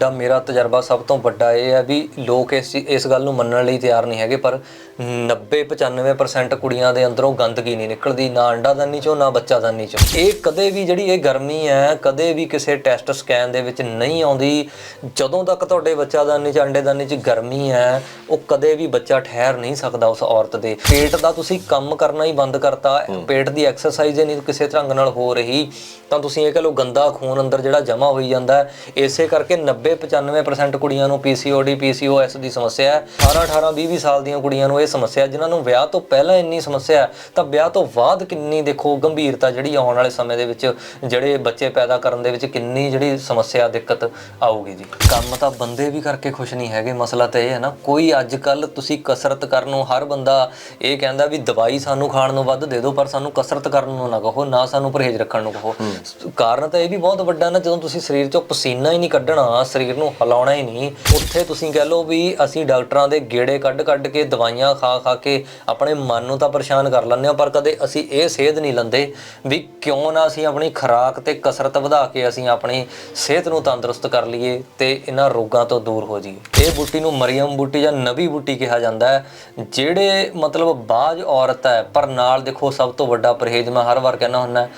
ਦਾ ਮੇਰਾ ਤਜਰਬਾ ਸਭ ਤੋਂ ਵੱਡਾ ਇਹ ਹੈ ਵੀ ਲੋਕ ਇਸ ਇਸ ਗੱਲ ਨੂੰ ਮੰਨਣ ਲਈ ਤਿਆਰ ਨਹੀਂ ਹੈਗੇ ਪਰ 90 95% ਕੁੜੀਆਂ ਦੇ ਅੰਦਰੋਂ ਗੰਦਗੀ ਨਹੀਂ ਨਿਕਲਦੀ ਨਾ ਅੰਡਾਦਾਨੀ ਚੋਂ ਨਾ ਬੱਚਾਦਾਨੀ ਚੋਂ। ਇਹ ਕਦੇ ਵੀ ਜਿਹੜੀ ਇਹ ਗਰਮੀ ਹੈ ਕਦੇ ਵੀ ਕਿਸੇ ਟੈਸਟ ਸਕੈਨ ਦੇ ਵਿੱਚ ਨਹੀਂ ਆਉਂਦੀ। ਜਦੋਂ ਤੱਕ ਤੁਹਾਡੇ ਬੱਚਾਦਾਨੀ ਚ ਅੰਡੇਦਾਨੀ ਚ ਗਰਮੀ ਹੈ ਉਹ ਕਦੇ ਵੀ ਬੱਚਾ ਠਹਿਰ ਨਹੀਂ ਸਕਦਾ ਉਸ ਔਰਤ ਦੇ। ਪੇਟ ਦਾ ਤੁਸੀਂ ਕੰਮ ਕਰਨਾ ਹੀ ਬੰਦ ਕਰਤਾ ਪੇਟ ਦੀ ਐਕਸਰਸਾਈਜ਼ ਨਹੀਂ ਕਿਸੇ ਢੰਗ ਨਾਲ ਹੋ ਰਹੀ ਤਾਂ ਤੁਸੀਂ ਇਹ ਕਹ ਲਓ ਗੰਦਾ ਖੂਨ ਅੰਦਰ ਜਿਹੜਾ ਜਮਾ ਹੋਈ ਜਾਂਦਾ ਇਸੇ ਕਰਕੇ 90 95% ਕੁੜੀਆਂ ਨੂੰ PCOD PCOS ਦੀ ਸਮੱਸਿਆ ਹੈ। 18 18 20 20 ਸਾਲ ਦੀਆਂ ਕੁੜੀਆਂ ਨੂੰ ਇਹ ਸਮੱਸਿਆ ਹੈ, ਜਿਨ੍ਹਾਂ ਨੂੰ ਵਿਆਹ ਤੋਂ ਪਹਿਲਾਂ ਇੰਨੀ ਸਮੱਸਿਆ ਹੈ, ਤਾਂ ਵਿਆਹ ਤੋਂ ਬਾਅਦ ਕਿੰਨੀ ਦੇਖੋ ਗੰਭੀਰਤਾ ਜਿਹੜੀ ਆਉਣ ਵਾਲੇ ਸਮੇਂ ਦੇ ਵਿੱਚ ਜਿਹੜੇ ਬੱਚੇ ਪੈਦਾ ਕਰਨ ਦੇ ਵਿੱਚ ਕਿੰਨੀ ਜਿਹੜੀ ਸਮੱਸਿਆ ਦਿੱਕਤ ਆਊਗੀ ਜੀ। ਕੰਮ ਤਾਂ ਬੰਦੇ ਵੀ ਕਰਕੇ ਖੁਸ਼ ਨਹੀਂ ਹੈਗੇ ਮਸਲਾ ਤਾਂ ਇਹ ਹੈ ਨਾ ਕੋਈ ਅੱਜ ਕੱਲ ਤੁਸੀਂ ਕਸਰਤ ਕਰਨ ਨੂੰ ਹਰ ਬੰਦਾ ਇਹ ਕਹਿੰਦਾ ਵੀ ਦਵਾਈ ਸਾਨੂੰ ਖਾਣ ਨੂੰ ਵੱਧ ਦੇ ਦਿਓ ਪਰ ਸਾਨੂੰ ਕਸਰਤ ਕਰਨ ਨੂੰ ਨਾ ਕਹੋ ਨਾ ਸਾਨੂੰ ਪਰਹੇਜ਼ ਰੱਖਣ ਨੂੰ ਕਹੋ। ਕਾਰਨ ਤਾਂ ਇਹ ਵੀ ਬਹੁਤ ਵੱਡਾ ਨਾ ਜਦੋਂ ਤੁਸੀਂ ਸਰੀਰ ਚੋਂ ਪਸੀਨਾ ਹੀ ਨਹੀਂ ਕੱਢਣਾ ਸਰੀਰ ਨੂੰ ਹਿਲਾਉਣਾ ਹੀ ਨਹੀਂ। ਉੱਥੇ ਤੁਸੀਂ ਕਹਿ ਲਓ ਵੀ ਅਸੀਂ ਡਾਕਟਰਾਂ ਦੇ ਗੇੜੇ ਕੱਢ ਕੱਢ ਕੇ, ਦਵਾਈਆਂ ਖਾ ਖਾ ਕੇ ਆਪਣੇ ਮਨ ਨੂੰ ਤਾਂ ਪਰੇਸ਼ਾਨ ਕਰ ਲੈਂਦੇ ਹਾਂ, ਪਰ ਕਦੇ ਅਸੀਂ ਇਹ ਸੇਧ ਨਹੀਂ ਲੈਂਦੇ ਵੀ ਕਿਉਂ ਨਾ ਅਸੀਂ ਆਪਣੀ ਖੁਰਾਕ ਤੇ ਕਸਰਤ ਵਧਾ ਕੇ ਅਸੀਂ ਆਪਣੀ ਸਿਹਤ ਨੂੰ ਤੰਦਰੁਸਤ ਕਰ ਲਈਏ ਤੇ ਇਹਨਾਂ ਰੋਗਾਂ ਤੋਂ ਦੂਰ ਹੋ ਜਾਈਏ। ਇਹ ਬੂਟੀ ਨੂੰ ਮਰੀਮ ਬੂਟੀ ਜਾਂ ਨਵੀ ਬੂਟੀ ਕਿਹਾ ਜਾਂਦਾ ਹੈ, ਜਿਹੜੇ ਮਤਲਬ ਬਾਜ ਔਰਤ ਹੈ, ਪਰ ਨਾਲ ਦੇਖੋ ਸਭ ਤੋਂ ਵੱਡਾ ਪਰਹੇਜ਼ ਮੈਂ ਹਰ ਵਾਰ ਕਹਿੰਦਾ ਹੁੰਦਾ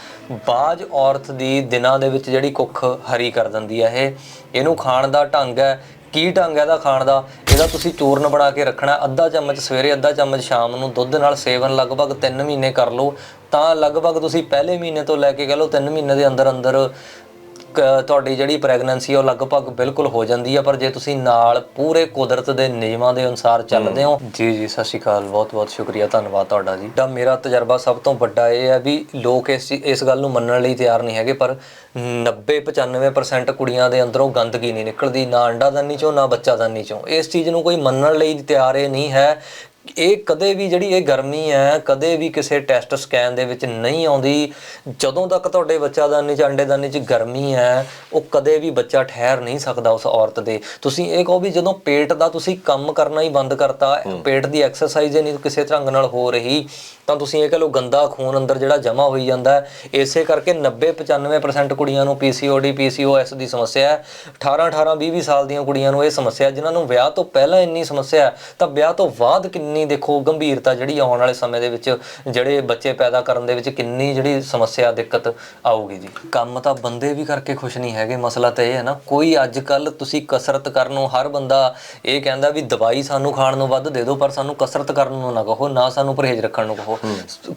ਬਾਜ ਔਰਤ ਦੀ ਦਿਨਾਂ ਦੇ ਵਿੱਚ ਜਿਹੜੀ ਕੁੱਖ ਹਰੀ ਕਰ ਦਿੰਦੀ ਹੈ ਇਹ, ਇਹਨੂੰ ਖਾਣ ਦਾ ਢੰਗ ਹੈ, ਕੀ ਢੰਗ ਹੈ ਇਹਦਾ ਖਾਣ ਦਾ, ਇਹਦਾ ਤੁਸੀਂ ਚੂਰਨ ਬਣਾ ਕੇ ਰੱਖਣਾ, ਅੱਧਾ ਚਮਚ ਸਵੇਰੇ, ਅੱਧਾ ਚਮਚ ਸ਼ਾਮ ਨੂੰ, ਦੁੱਧ ਨਾਲ ਸੇਵਨ ਲਗਭਗ 3 ਮਹੀਨੇ ਕਰ ਲਓ, ਤਾਂ ਲਗਭਗ ਤੁਸੀਂ ਪਹਿਲੇ ਮਹੀਨੇ ਤੋਂ ਲੈ ਕੇ ਕਹ ਲਓ 3 ਮਹੀਨੇ ਦੇ ਅੰਦਰ ਅੰਦਰ ਤੁਹਾਡੀ ਜਿਹੜੀ ਪ੍ਰੈਗਨੈਂਸੀ ਉਹ ਲਗਭਗ ਬਿਲਕੁਲ ਹੋ ਜਾਂਦੀ ਹੈ ਪਰ ਜੇ ਤੁਸੀਂ ਨਾਲ ਪੂਰੇ ਕੁਦਰਤ ਦੇ ਨਿਯਮਾਂ ਦੇ ਅਨੁਸਾਰ ਚੱਲਦੇ ਹੋ ਜੀ ਜੀ ਸਤਿ ਸ਼੍ਰੀ ਅਕਾਲ ਬਹੁਤ ਬਹੁਤ ਸ਼ੁਕਰੀਆ ਧੰਨਵਾਦ ਤੁਹਾਡਾ ਜੀ। ਦਾ ਮੇਰਾ ਤਜਰਬਾ ਸਭ ਤੋਂ ਵੱਡਾ ਇਹ ਹੈ ਵੀ ਲੋਕ ਇਸ ਇਸ ਗੱਲ ਨੂੰ ਮੰਨਣ ਲਈ ਤਿਆਰ ਨਹੀਂ ਹੈਗੇ ਪਰ 90 95% ਕੁੜੀਆਂ ਦੇ ਅੰਦਰੋਂ ਗੰਦਗੀ ਨਹੀਂ ਨਿਕਲਦੀ ਨਾ ਅੰਡਾਦਾਨੀ ਚੋਂ ਨਾ ਬੱਚਾਦਾਨੀ ਚੋਂ। ਇਸ ਚੀਜ਼ ਨੂੰ ਕੋਈ ਮੰਨਣ ਲਈ ਤਿਆਰ ਇਹ ਨਹੀਂ ਹੈ ਇਹ ਕਦੇ ਵੀ ਜਿਹੜੀ ਇਹ ਗਰਮੀ ਹੈ ਕਦੇ ਵੀ ਕਿਸੇ ਟੈਸਟ ਸਕੈਨ ਦੇ ਵਿੱਚ ਨਹੀਂ ਆਉਂਦੀ। ਜਦੋਂ ਤੱਕ ਤੁਹਾਡੇ ਬੱਚਾਦਾਨੀ ਚ ਅੰਡੇਦਾਨੀ ਚ ਗਰਮੀ ਹੈ ਉਹ ਕਦੇ ਵੀ ਬੱਚਾ ਠਹਿਰ ਨਹੀਂ ਸਕਦਾ ਉਸ ਔਰਤ ਦੇ। ਤੁਸੀਂ ਇਹ ਕਹੋ ਵੀ ਜਦੋਂ ਪੇਟ ਦਾ ਤੁਸੀਂ ਕੰਮ ਕਰਨਾ ਹੀ ਬੰਦ ਕਰਤਾ ਪੇਟ ਦੀ ਐਕਸਰਸਾਈਜ਼ ਹੀ ਨਹੀਂ ਕਿਸੇ ਢੰਗ ਨਾਲ ਹੋ ਰਹੀ ਤਾਂ ਤੁਸੀਂ ਇਹ ਕਹ ਲਓ ਗੰਦਾ ਖੂਨ ਅੰਦਰ ਜਿਹੜਾ ਜਮਾ ਹੋਈ ਜਾਂਦਾ ਹੈ। ਇਸੇ ਕਰਕੇ 90 95% ਕੁੜੀਆਂ ਨੂੰ PCOD PCOS ਦੀ ਸਮੱਸਿਆ ਹੈ। 18 18 20 20 ਸਾਲ ਦੀਆਂ ਕੁੜੀਆਂ ਨੂੰ ਇਹ ਸਮੱਸਿਆ ਜਿਨ੍ਹਾਂ ਨੂੰ ਵਿਆਹ ਤੋਂ ਪਹਿਲਾਂ ਇੰਨੀ ਸਮੱਸਿਆ ਹੈ, ਤਾਂ ਵਿਆਹ ਤੋਂ ਬਾਅਦ ਕਿੰਨੀ ਦੇਖੋ ਗੰਭੀਰਤਾ ਜਿਹੜੀ ਆਉਣ ਵਾਲੇ ਸਮੇਂ ਦੇ ਵਿੱਚ ਜਿਹੜੇ ਬੱਚੇ ਪੈਦਾ ਕਰਨ ਦੇ ਵਿੱਚ ਕਿੰਨੀ ਜਿਹੜੀ ਸਮੱਸਿਆ ਦਿੱਕਤ ਆਊਗੀ ਜੀ। ਕੰਮ ਤਾਂ ਬੰਦੇ ਵੀ ਕਰਕੇ ਖੁਸ਼ ਨਹੀਂ ਹੈਗੇ ਮਸਲਾ ਤਾਂ ਇਹ ਹੈ ਨਾ ਕੋਈ ਅੱਜ ਕੱਲ ਤੁਸੀਂ ਕਸਰਤ ਕਰਨ ਨੂੰ ਹਰ ਬੰਦਾ ਇਹ ਕਹਿੰਦਾ ਵੀ ਦਵਾਈ ਸਾਨੂੰ ਖਾਣ ਨੂੰ ਵੱਧ ਦੇ ਦਿਓ ਪਰ ਸਾਨੂੰ ਕਸਰਤ ਕਰਨ ਨੂੰ ਨਾ ਕਹੋ ਨਾ ਸਾਨੂੰ ਪਰਹੇਜ਼ ਰੱਖਣ ਨੂੰ ਕਹੋ।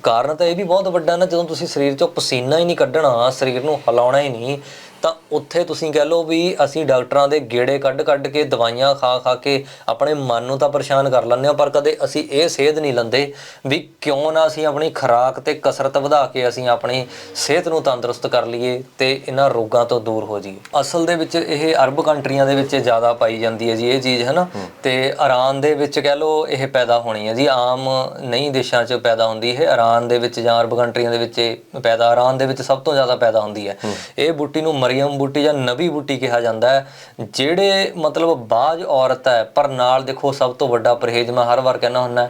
ਕਾਰਨ ਤਾਂ ਇਹ ਵੀ ਬਹੁਤ ਵੱਡਾ ਨਾ ਜਦੋਂ ਤੁਸੀਂ ਸਰੀਰ ਚੋਂ ਪਸੀਨਾ ਹੀ ਨਹੀਂ ਕੱਢਣਾ ਸਰੀਰ ਨੂੰ ਹਿਲਾਉਣਾ ਹੀ ਨਹੀਂ ਤਾਂ ਉੱਥੇ ਤੁਸੀਂ ਕਹਿ ਲਓ ਵੀ ਅਸੀਂ ਡਾਕਟਰਾਂ ਦੇ ਗੇੜੇ ਕੱਢ ਕੱਢ ਕੇ ਦਵਾਈਆਂ ਖਾ ਖਾ ਕੇ ਆਪਣੇ ਮਨ ਨੂੰ ਤਾਂ ਪਰੇਸ਼ਾਨ ਕਰ ਲੈਂਦੇ ਹਾਂ ਪਰ ਕਦੇ ਅਸੀਂ ਇਹ ਸੇਧ ਨਹੀਂ ਲੈਂਦੇ ਵੀ ਕਿਉਂ ਨਾ ਅਸੀਂ ਆਪਣੀ ਖੁਰਾਕ ਤੇ ਕਸਰਤ ਵਧਾ ਕੇ ਅਸੀਂ ਆਪਣੀ ਸਿਹਤ ਨੂੰ ਤੰਦਰੁਸਤ ਕਰ ਲਈਏ ਤੇ ਇਹਨਾਂ ਰੋਗਾਂ ਤੋਂ ਦੂਰ ਹੋ ਜਾਈਏ। ਅਸਲ ਦੇ ਵਿੱਚ ਇਹ ਅਰਬ ਕੰਟਰੀਆਂ ਦੇ ਵਿੱਚ ਜ਼ਿਆਦਾ ਪਾਈ ਜਾਂਦੀ ਹੈ ਜੀ ਇਹ ਚੀਜ਼ ਹੈ। ਨਾ ਤੇ ਇਰਾਨ ਦੇ ਵਿੱਚ ਕਹਿ ਲਓ ਇਹ ਪੈਦਾ ਹੋਣੀ ਹੈ ਜੀ। ਆਮ ਨਹੀਂ ਦੇਸ਼ਾਂ 'ਚ ਪੈਦਾ ਹੁੰਦੀ ਇਹ। ਇਰਾਨ ਦੇ ਵਿੱਚ ਜਾਂ ਅਰਬ ਕੰਟਰੀਆਂ ਦੇ ਵਿੱਚ ਇਹ ਪੈਦਾ ਇਰਾਨ ਦੇ ਵਿੱਚ ਸਭ ਤੋਂ ਜ਼ਿਆਦਾ ਪੈਦਾ ਹੁੰਦੀ ਹੈ। ਇਹ ਬੂਟੀ ਨੂੰ ਮਰੀਮ ਬੂਟੀ ਜਾਂ ਨਵੀ ਬੂਟੀ ਕਿਹਾ ਜਾਂਦਾ ਹੈ, ਜਿਹੜੇ ਮਤਲਬ ਬਾਜ ਔਰਤ ਹੈ, ਪਰ ਨਾਲ ਦੇਖੋ ਸਭ ਤੋਂ ਵੱਡਾ ਪਰਹੇਜ਼ ਮੈਂ ਹਰ ਵਾਰ ਕਹਿੰਦਾ ਹੁੰਦਾ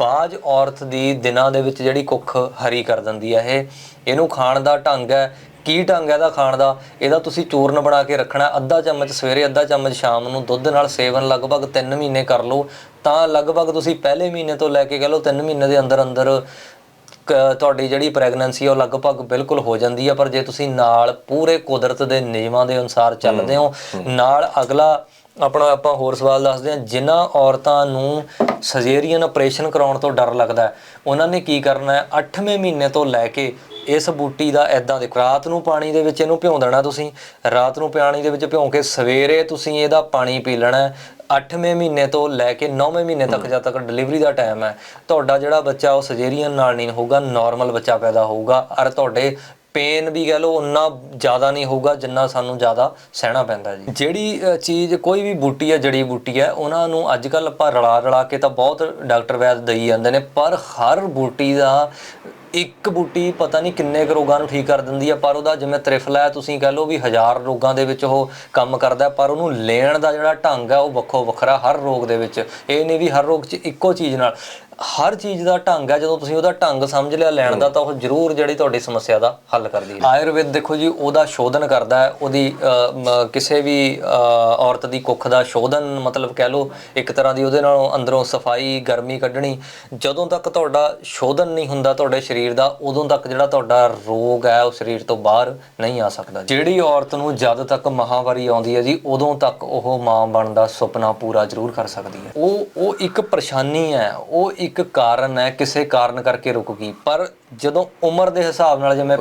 ਬਾਜ ਔਰਤ ਦੀ ਦਿਨਾਂ ਦੇ ਵਿੱਚ ਜਿਹੜੀ ਕੁੱਖ ਹਰੀ ਕਰ ਦਿੰਦੀ ਹੈ ਇਹ, ਇਹਨੂੰ ਖਾਣ ਦਾ ਢੰਗ ਹੈ, ਕੀ ਢੰਗ ਹੈ ਇਹਦਾ ਖਾਣ ਦਾ, ਇਹਦਾ ਤੁਸੀਂ ਚੂਰਨ ਬਣਾ ਕੇ ਰੱਖਣਾ ਅੱਧਾ ਚਮਚ ਸਵੇਰੇ, ਅੱਧਾ ਚਮਚ ਸ਼ਾਮ ਨੂੰ ਦੁੱਧ ਨਾਲ ਸੇਵਨ ਲਗਭਗ 3 ਮਹੀਨੇ ਕਰ ਲਓ, ਤਾਂ ਲਗਭਗ ਤੁਸੀਂ ਪਹਿਲੇ ਮਹੀਨੇ ਤੋਂ ਲੈ ਕੇ ਕਹ ਲਓ 3 ਮਹੀਨੇ ਦੇ ਅੰਦਰ ਅੰਦਰ ਤੁਹਾਡੀ ਜਿਹੜੀ ਪ੍ਰੈਗਨੈਂਸੀ ਉਹ ਲਗਭਗ ਬਿਲਕੁਲ ਹੋ ਜਾਂਦੀ ਹੈ ਪਰ ਜੇ ਤੁਸੀਂ ਨਾਲ ਪੂਰੇ ਕੁਦਰਤ ਦੇ ਨਿਯਮਾਂ ਦੇ ਅਨੁਸਾਰ ਚੱਲਦੇ ਹੋ ਨਾਲ ਅਗਲਾ ਆਪਣਾ ਆਪਾਂ ਹੋਰ ਸਵਾਲ ਦੱਸਦੇ ਹਾਂ ਜਿਨ੍ਹਾਂ ਔਰਤਾਂ ਨੂੰ ਸਰਜਰੀਅਨ ਆਪਰੇਸ਼ਨ ਕਰਾਉਣ ਤੋਂ ਡਰ ਲੱਗਦਾ ਉਹਨਾਂ ਨੇ ਕੀ ਕਰਨਾ ਹੈ? 8ਵੇਂ ਮਹੀਨੇ ਤੋਂ ਲੈ ਕੇ ਇਸ ਬੂਟੀ ਦਾ ਐਦਾਂ ਦੇਖੋ ਰਾਤ ਨੂੰ ਪਾਣੀ ਦੇ ਵਿੱਚ ਇਹਨੂੰ ਭਿਉਂ ਦੇਣਾ ਤੁਸੀਂ ਰਾਤ ਨੂੰ ਪਾਣੀ ਦੇ ਵਿੱਚ ਭਿਉਂ ਕੇ ਸਵੇਰੇ ਤੁਸੀਂ ਇਹਦਾ ਪਾਣੀ ਪੀ ਲੈਣਾ 8ਵੇਂ ਮਹੀਨੇ ਤੋਂ ਲੈ ਕੇ 9ਵੇਂ ਮਹੀਨੇ ਤੱਕ ਜਦ ਤੱਕ ਡਿਲੀਵਰੀ ਦਾ ਟਾਈਮ ਹੈ ਤੁਹਾਡਾ ਜਿਹੜਾ ਬੱਚਾ ਉਹ ਸਰਜਰੀਅਨ ਨਾਲ ਨਹੀਂ ਹੋਊਗਾ ਨਾਰਮਲ ਬੱਚਾ ਪੈਦਾ ਹੋਊਗਾ। ਔਰ ਤੁਹਾਡੇ ਪੇਨ ਵੀ ਕਹ ਲਓ ਉਨਾ ਜ਼ਿਆਦਾ ਨਹੀਂ ਹੋਊਗਾ ਜਿੰਨਾ ਸਾਨੂੰ ਜ਼ਿਆਦਾ ਸਹਿਣਾ ਪੈਂਦਾ ਜੀ। ਜਿਹੜੀ ਚੀਜ਼ ਕੋਈ ਵੀ ਬੂਟੀ ਹੈ ਜੜੀ ਬੂਟੀ ਹੈ ਉਹਨਾਂ ਨੂੰ ਅੱਜ ਕੱਲ ਆਪਾਂ ਰਲਾ ਰਲਾ ਕੇ ਤਾਂ ਬਹੁਤ ਡਾਕਟਰ ਵੈਦ ਦਈ ਜਾਂਦੇ ਨੇ ਪਰ ਹਰ ਬੂਟੀ ਦਾ ਇੱਕ ਬੂਟੀ ਪਤਾ ਨਹੀਂ ਕਿੰਨੇ ਕੁ ਰੋਗਾਂ ਨੂੰ ਠੀਕ ਕਰ ਦਿੰਦੀ ਹੈ ਪਰ ਉਹਦਾ ਜਿਵੇਂ ਤ੍ਰਿਫਲਾ ਹੈ, ਤੁਸੀਂ ਕਹ ਲਓ ਵੀ ਹਜ਼ਾਰ ਰੋਗਾਂ ਦੇ ਵਿੱਚ ਉਹ ਕੰਮ ਕਰਦਾ ਪਰ ਉਹਨੂੰ ਲੈਣ ਦਾ ਜਿਹੜਾ ਢੰਗ ਹੈ, ਉਹ ਵੱਖੋ ਵੱਖਰਾ ਹਰ ਰੋਗ ਦੇ ਵਿੱਚ। ਇਹ ਨਹੀਂ ਵੀ ਹਰ ਰੋਗ 'ਚ ਇੱਕੋ ਚੀਜ਼ ਨਾਲ। ਹਰ ਚੀਜ਼ ਦਾ ਢੰਗ ਹੈ ਜਦੋਂ ਤੁਸੀਂ ਉਹਦਾ ਢੰਗ ਸਮਝ ਲਿਆ ਲੈਣ ਦਾ ਤਾਂ ਉਹ ਜ਼ਰੂਰ ਜਿਹੜੀ ਤੁਹਾਡੀ ਸਮੱਸਿਆ ਦਾ ਹੱਲ ਕਰਦੀ ਹੈ। ਆਯੁਰਵੇਦ ਦੇਖੋ ਜੀ ਉਹਦਾ ਸ਼ੋਧਨ ਕਰਦਾ ਹੈ ਉਹਦੀ ਕਿਸੇ ਵੀ ਔਰਤ ਦੀ ਕੁੱਖ ਦਾ ਸ਼ੋਧਨ ਮਤਲਬ ਕਹਿ ਲਓ ਇੱਕ ਤਰ੍ਹਾਂ ਦੀ ਉਹਦੇ ਨਾਲੋਂ ਅੰਦਰੋਂ ਸਫ਼ਾਈ ਗਰਮੀ ਕੱਢਣੀ ਜਦੋਂ ਤੱਕ ਤੁਹਾਡਾ ਸ਼ੋਧਨ ਨਹੀਂ ਹੁੰਦਾ ਤੁਹਾਡੇ ਸਰੀਰ ਦਾ ਉਦੋਂ ਤੱਕ ਜਿਹੜਾ ਤੁਹਾਡਾ ਰੋਗ ਹੈ ਉਹ ਸਰੀਰ ਤੋਂ ਬਾਹਰ ਨਹੀਂ ਆ ਸਕਦਾ ਜਿਹੜੀ ਔਰਤ ਨੂੰ ਜਦ ਤੱਕ ਮਹਾਵਾਰੀ ਆਉਂਦੀ ਹੈ ਜੀ ਉਦੋਂ ਤੱਕ ਉਹ ਮਾਂ ਬਣਨ ਦਾ ਸੁਪਨਾ ਪੂਰਾ ਜ਼ਰੂਰ ਕਰ ਸਕਦੀ ਹੈ। ਉਹ ਉਹ ਇੱਕ ਪਰੇਸ਼ਾਨੀ ਹੈ ਉਹ ਇੱਕ ਕਾਰਨ ਹੈ ਕਿਸੇ ਕਾਰਨ ਕਰਕੇ ਰੁਕ ਗਈ। ਪਰ ਜਦੋਂ ਉਮਰ ਦੇ ਹਿਸਾਬ ਨਾਲ ਜਿਵੇਂ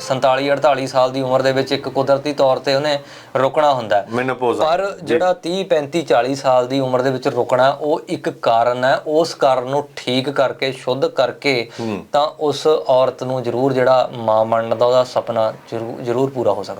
47 48 ਸਾਲ ਦੀ ਉਮਰ ਦੇ ਵਿੱਚ ਇੱਕ ਕੁਦਰਤੀ ਤੌਰ ਤੇ ਉਹਨੇ ਰੁਕਣਾ ਹੁੰਦਾ ਪਰ ਜਿਹੜਾ 30 35 40 ਸਾਲ ਦੀ ਉਮਰ ਦੇ ਵਿੱਚ ਰੁਕਣਾ ਉਹ ਇੱਕ ਕਾਰਨ ਹੈ। ਉਸ ਕਾਰਨ ਨੂੰ ਠੀਕ ਕਰਕੇ ਸ਼ੁੱਧ ਕਰਕੇ ਤਾਂ ਉਸ ਔਰਤ ਨੂੰ ਜ਼ਰੂਰ ਜਿਹੜਾ ਮਾਂ ਬਣਨ ਦਾ ਉਹਦਾ ਸੁਪਨਾ ਜ਼ਰੂਰ ਜ਼ਰੂਰ ਪੂਰਾ ਹੋ ਸਕਦਾ।